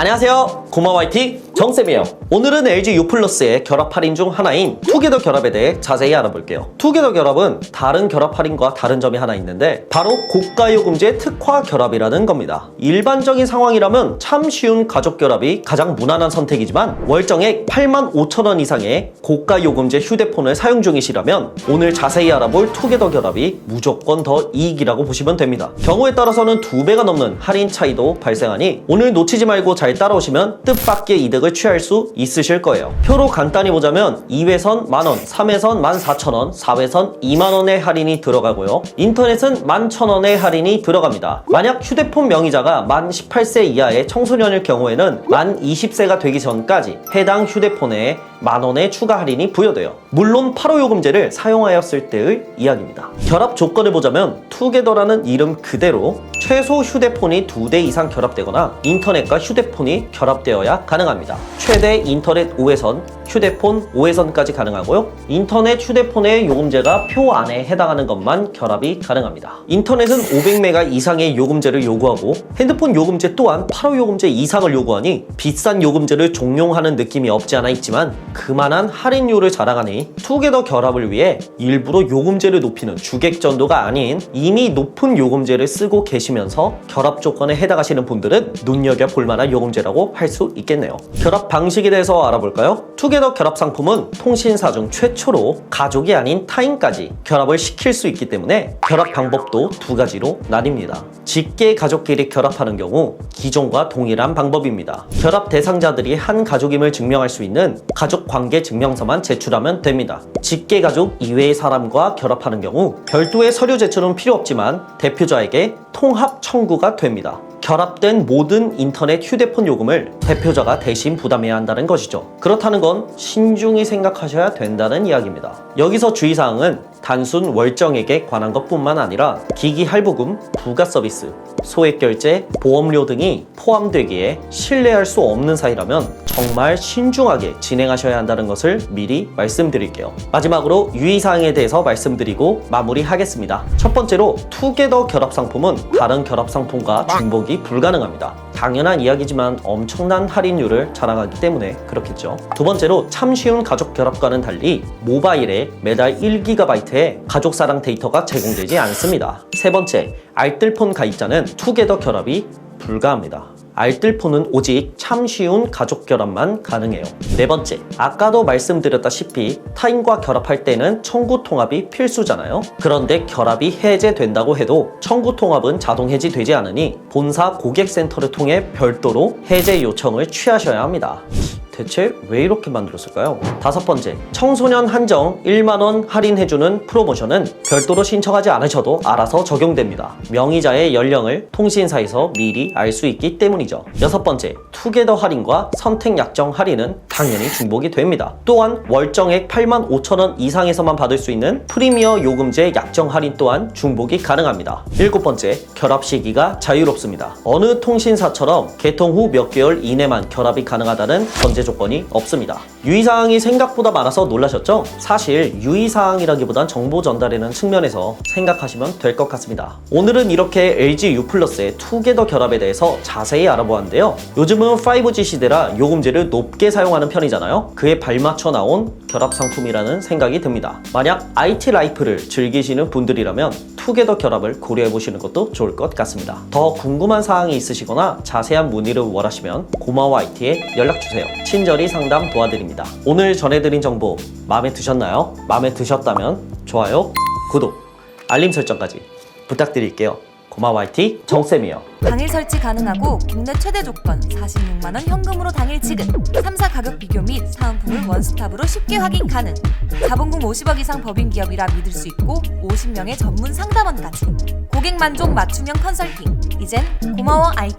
안녕하세요. 고마워 IT 정쌤이에요. 오늘은 LG U 플러스의 결합 할인 중 하나인 투게더 결합에 대해 자세히 알아볼게요. 투게더 결합은 다른 결합 할인과 다른 점이 하나 있는데 바로 고가 요금제 특화 결합이라는 겁니다. 일반적인 상황이라면 참 쉬운 가족 결합이 가장 무난한 선택이지만 월정액 8만 5천 원 이상의 고가 요금제 휴대폰을 사용 중이시라면 오늘 자세히 알아볼 투게더 결합이 무조건 더 이익이라고 보시면 됩니다. 경우에 따라서는 두 배가 넘는 할인 차이도 발생하니 오늘 놓치지 말고 잘 따라오시면 뜻밖의 이득을 취할 수 있으실 거예요. 표로 간단히 보자면 2회선 만원, 3회선 14,000원, 4회선 2만원의 할인이 들어가고요. 인터넷은 11,000원의 할인이 들어갑니다. 만약 휴대폰 명의자가 만 18세 이하의 청소년일 경우에는 만 20세가 되기 전까지 해당 휴대폰에 만원의 추가 할인이 부여돼요. 물론 8호 요금제를 사용하였을 때의 이야기입니다. 결합 조건을 보자면 투게더라는 이름 그대로 최소 휴대폰이 두 대 이상 결합되거나 인터넷과 휴대폰이 결합되어야 가능합니다. 최대 인터넷 5회선, 휴대폰 5회선까지 가능하고요. 인터넷, 휴대폰의 요금제가 표 안에 해당하는 것만 결합이 가능합니다. 인터넷은 500메가 이상의 요금제를 요구하고 핸드폰 요금제 또한 8호 요금제 이상을 요구하니 비싼 요금제를 종용하는 느낌이 없지 않아 있지만 그만한 할인율을 자랑하니 투게더 결합을 위해 일부러 요금제를 높이는 주객전도가 아닌 이미 높은 요금제를 쓰고 계시면서 결합 조건에 해당하시는 분들은 눈여겨볼 만한 요금제라고 할 수 있겠네요. 결합 방식에 대해서 알아볼까요? 투게더 결합 상품은 통신사 중 최초로 가족이 아닌 타인까지 결합을 시킬 수 있기 때문에 결합 방법도 두 가지로 나뉩니다. 직계 가족끼리 결합하는 경우 기존과 동일한 방법입니다. 결합 대상자들이 한 가족임을 증명할 수 있는 가족 관계 증명서만 제출하면 됩니다. 직계 가족 이외의 사람과 결합하는 경우 별도의 서류 제출은 필요 없지만 대표자에게 통합 청구가 됩니다. 결합된 모든 인터넷 휴대폰 요금을 대표자가 대신 부담해야 한다는 것이죠. 그렇다는 건 신중히 생각하셔야 된다는 이야기입니다. 여기서 주의사항은 단순 월정액에 관한 것뿐만 아니라 기기 할부금, 부가 서비스, 소액 결제, 보험료 등이 포함되기에 신뢰할 수 없는 사이라면 정말 신중하게 진행하셔야 한다는 것을 미리 말씀드릴게요. 마지막으로 유의사항에 대해서 말씀드리고 마무리하겠습니다. 첫 번째로 투게더 결합 상품은 다른 결합 상품과 중복이 불가능합니다. 당연한 이야기지만 엄청난 할인율을 자랑하기 때문에 그렇겠죠. 두 번째로 참 쉬운 가족 결합과는 달리 모바일에 매달 1GB 의 가족사랑 데이터가 제공되지 않습니다. 세 번째, 알뜰폰 가입자는 투게더 결합이 불가합니다. 알뜰폰은 오직 참 쉬운 가족 결합만 가능해요. 네 번째, 아까도 말씀드렸다시피 타인과 결합할 때는 청구 통합이 필수잖아요. 그런데 결합이 해제된다고 해도 청구 통합은 자동 해지되지 않으니 본사 고객센터를 통해 별도로 해제 요청을 취하셔야 합니다. 대체 왜 이렇게 만들었을까요? 다섯 번째, 청소년 한정 1만원 할인해주는 프로모션은 별도로 신청하지 않으셔도 알아서 적용됩니다. 명의자의 연령을 통신사에서 미리 알 수 있기 때문이죠. 여섯 번째, 투게더 할인과 선택 약정 할인은 당연히 중복이 됩니다. 또한 월정액 8만 5천원 이상에서만 받을 수 있는 프리미어 요금제 약정 할인 또한 중복이 가능합니다. 일곱 번째, 결합 시기가 자유롭습니다. 어느 통신사처럼 개통 후 몇 개월 이내만 결합이 가능하다는 전제 조건 이 없습니다. 유의사항이 생각보다 많아서 놀라셨죠? 사실 유의사항이라기보단 정보 전달이라는 측면에서 생각하시면 될 것 같습니다. 오늘은 이렇게 LG U 플러스의 투게더 결합에 대해서 자세히 알아보았는데요. 요즘은 5G 시대라 요금제를 높게 사용하는 편이잖아요. 그에 발맞춰 나온 결합 상품이라는 생각이 듭니다. 만약 IT 라이프를 즐기시는 분들이라면 투게더 결합을 고려해 보시는 것도 좋을 것 같습니다. 더 궁금한 사항이 있으시거나 자세한 문의를 원하시면 고마워 IT에 연락 주세요. 친절히 상담 도와드립 니다. 오늘 전해드린 정보 마음에 드셨나요? 마음에 드셨다면 좋아요, 구독, 알림 설정까지 부탁드릴게요. 고마워 IT 정쌤이요. 당일 설치 가능하고 국내 최대 조건 46만 원 현금으로 당일 지급 3사 가격 비교 및 사은품을 원스톱으로 쉽게 확인 가능 자본금 50억 이상 법인 기업이라 믿을 수 있고 50명의 전문 상담원까지 고객 만족 맞춤형 컨설팅 이젠 고마워 IT